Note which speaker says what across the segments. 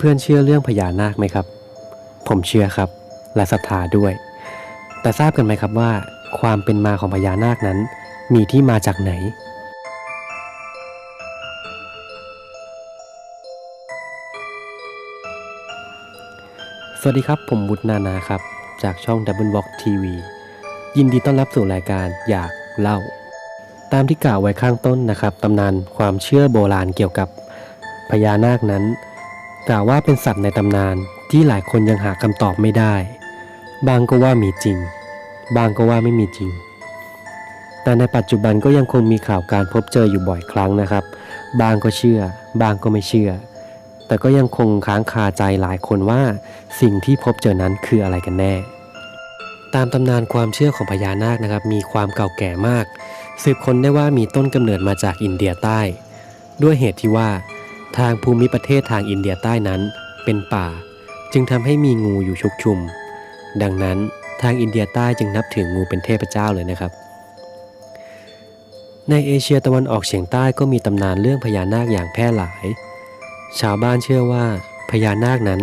Speaker 1: เพื่อนๆเชื่อเรื่องพญานาคไหมครับ ผมเชื่อครับ และศรัทธาด้วย แต่ทราบกันไหมครับว่า ความเป็นมาของพญานาคนั้น มีที่มาจากไหน สวัสดีครับ ผมบุตรนานาครับ จากช่อง Double Walk TV ยินดีต้อนรับสู่รายการอยากเล่า ตามที่กล่าวไว้ข้างต้นนะครับตำนานความเชื่อโบราณเกี่ยวกับพญานาคนั้น กล่าวว่าเป็นสัตว์ในตำนานที่หลายคนยังหาคำตอบไม่ได้ บางก็ว่ามีจริง บางก็ว่าไม่มีจริง แต่ในปัจจุบันก็ยังคงมีข่าวการพบเจออยู่บ่อยครั้งนะครับ บางก็เชื่อ บางก็ไม่เชื่อ แต่ก็ยังคงค้างคาใจหลายคนว่าสิ่งที่พบเจอนั้นคืออะไรกันแน่ ตามตำนานความเชื่อของพญานาคนะครับ มีความเก่าแก่มาก สืบค้นได้ว่ามีต้นกำเนิดมาจากอินเดียใต้ ด้วยเหตุที่ว่า ทางภูมิประเทศทางอินเดียใต้นั้นเป็นป่า จึงทำให้มีงูอยู่ชุกชุม ดังนั้นทางอินเดียใต้จึงนับถืองูเป็นเทพเจ้าเลยนะครับ ในเอเชียตะวันออกเฉียงใต้ก็มีตำนานเรื่องพญานาคอย่างแพร่หลาย ชาวบ้านเชื่อว่าพญานาคนั้น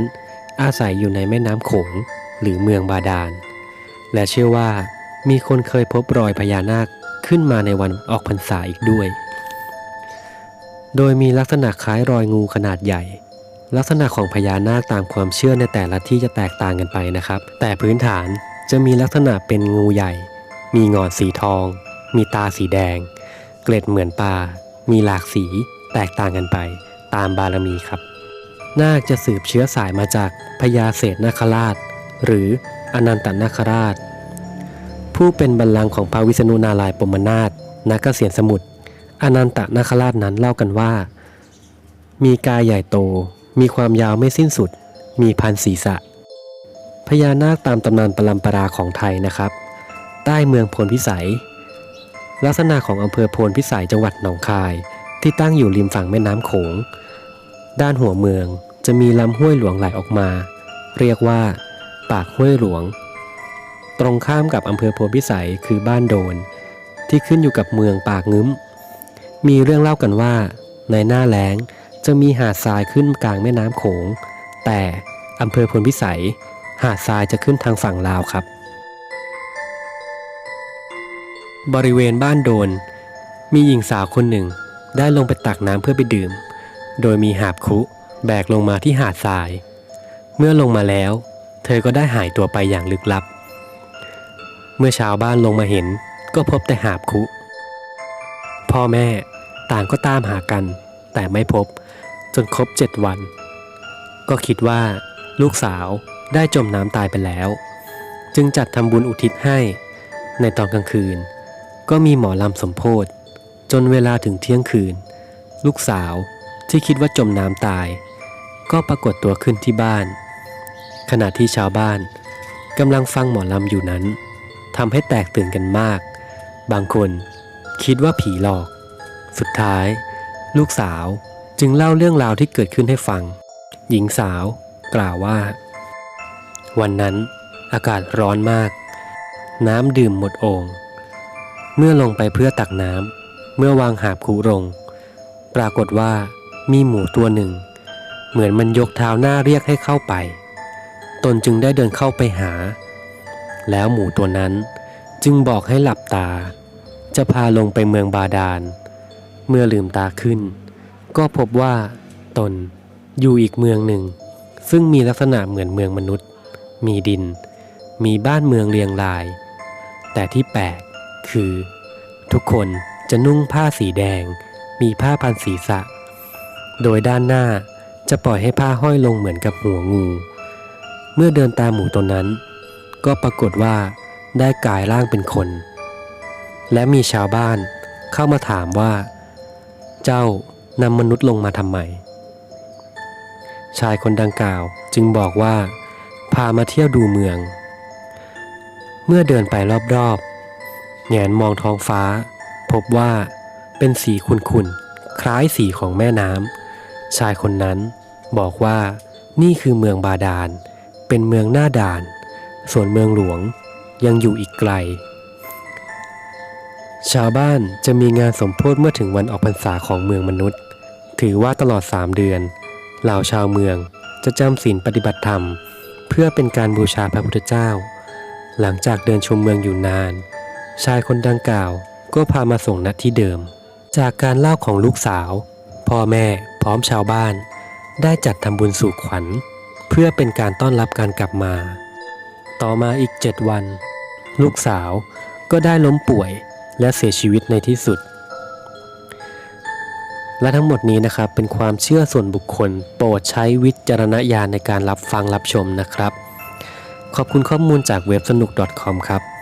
Speaker 1: อาศัยอยู่ในแม่น้ำโขงหรือเมืองบาดาล และเชื่อว่ามีคนเคยพบรอยพญานาคขึ้นมาในวันออกพรรษาอีกด้วย โดยมีลักษณะคล้ายรอยงูขนาดใหญ่ ลักษณะของพญานาคตามความเชื่อในแต่ละที่จะแตกต่างกันไปนะครับ แต่พื้นฐานจะมีลักษณะเป็นงูใหญ่ มีงอนสีทอง มีตาสีแดง เกล็ดเหมือนปลา มีหลากสีแตกต่างกันไป ตามบารมีครับ นาคจะสืบเชื้อสายมาจากพญาเศษนาคราช หรืออนันตนาคราช ผู้เป็นบัลลังก์ของพระวิษณุนารายปมนาถนักเกษียนสมุทร อนันตนาคราชนั้นเล่ากันว่า มีกายใหญ่โต มีความยาวไม่สิ้นสุด มีพันศีรษะ พญานาคตามตำนานปรัมปราของไทยนะครับ ใต้เมืองพลพิสัย ลักษณะของอำเภอโพนพิสัยจังหวัดหนองคาย ที่ตั้งอยู่ริมฝั่งแม่น้ำโขง ด้านหัวเมืองจะมีลำห้วยหลวงไหลออกมา เรียกว่า ปากห้วยหลวง ตรงข้ามกับอำเภอโพนพิสัยคือบ้านโดน ที่ขึ้นอยู่กับเมืองปากงึ้ม มีเรื่องเล่ากันว่า ในหน้าแล้งจะมีหาดทรายขึ้นกลางแม่น้ำโขง แต่อำเภอพลพิสัย หาดทรายจะขึ้นทางฝั่งลาวครับ บริเวณบ้านโดน มีหญิงสาวคนหนึ่ง ได้ลงไปตักน้ำเพื่อไปดื่ม โดยมีหาบคุ แบกลงมาที่หาดทราย เมื่อลงมาแล้ว เธอก็ได้หายตัวไปอย่างลึกลับ เมื่อชาวบ้านลงมาเห็นก็พบแต่หาบคุ พ่อแม่ ต่างก็ตามหากัน แต่ไม่พบ จนครบเจ็ดวัน ก็คิดว่า ลูกสาวได้จมน้ำตายไปแล้ว จึงจัดทำบุญอุทิศให้ ในตอนกลางคืน ก็มีหมอลำสมโพธจนเวลาถึงเที่ยงคืน ลูกสาวที่คิดว่าจมน้ำตาย ก็ปรากฏตัวขึ้นที่บ้าน ขณะที่ชาวบ้านกำลังฟังหมอลำอยู่นั้นทำให้แตกตื่นกันมาก บางคน คิดว่าผีหลอก สุดท้าย ลูกสาวจึงเล่าเรื่องราวที่เกิดขึ้นให้ฟัง หญิงสาวกล่าวว่า วันนั้นอากาศร้อนมาก น้ำดื่มหมดโอ่งเมื่อลงไปเพื่อตักน้ำเมื่อวางหาบคูลงปรากฏว่ามีหมูตัวหนึ่ง เหมือนมันยกเท้าหน้าเรียกให้เข้าไป ตนจึงได้เดินเข้าไปหา แล้วหมูตัวนั้นจึงบอกให้หลับตา จะพาลงไปเมืองบาดาล เมื่อลืมตาขึ้น ก็พบว่า ตนอยู่อีกเมืองหนึ่ง ซึ่งมีลักษณะเหมือนเมืองมนุษย์ มีดิน มีบ้านเมืองเรียงราย แต่ที่แปลกคือ ทุกคนจะนุ่งผ้าสีแดง มีผ้าพันศีรษะ โดยด้านหน้าจะปล่อยให้ผ้าห้อยลงเหมือนกับหัวงู เมื่อเดินตามหมูตัวนั้น ก็ปรากฏว่าได้กลายร่างเป็นคน และมีชาวบ้านเข้ามาถามว่า เจ้านำมนุษย์ลงมาทำไม ชายคนดังกล่าวจึงบอกว่า พามาเที่ยวดูเมือง เมื่อเดินไปรอบๆแงนมองท้องฟ้า พบว่าเป็นสีขุ่นๆ คล้ายสีของแม่น้ำชายคนนั้นบอกว่านี่คือเมืองบาดาล เป็นเมืองหน้าด่าน ส่วนเมืองหลวงยังอยู่อีกไกล ชาวบ้านจะมีงานสมโพธิเมื่อถึงวันออกพรรษาของเมืองมนุษย์ ถือว่าตลอด 3 เดือนเหล่าชาวเมืองจะจำศีลปฏิบัติธรรม เพื่อเป็นการบูชาพระพุทธเจ้า หลังจากเดินชมเมืองอยู่นาน ชายคนดังกล่าวก็พามาส่งณที่เดิม จากการเล่าของลูกสาว พ่อแม่พร้อมชาวบ้าน ได้จัดทำบุญสู่ขวัญ เพื่อเป็นการต้อนรับการกลับมา ต่อมาอีกเจ็ดวัน ลูกสาวก็ได้ล้มป่วย และเสียชีวิตในที่สุด และทั้งหมดนี้นะครับเป็นความเชื่อส่วนบุคคล โปรดใช้วิจารณญาณในการรับฟังรับชมนะครับ ขอบคุณข้อมูลจากเว็บสนุก .com ครับ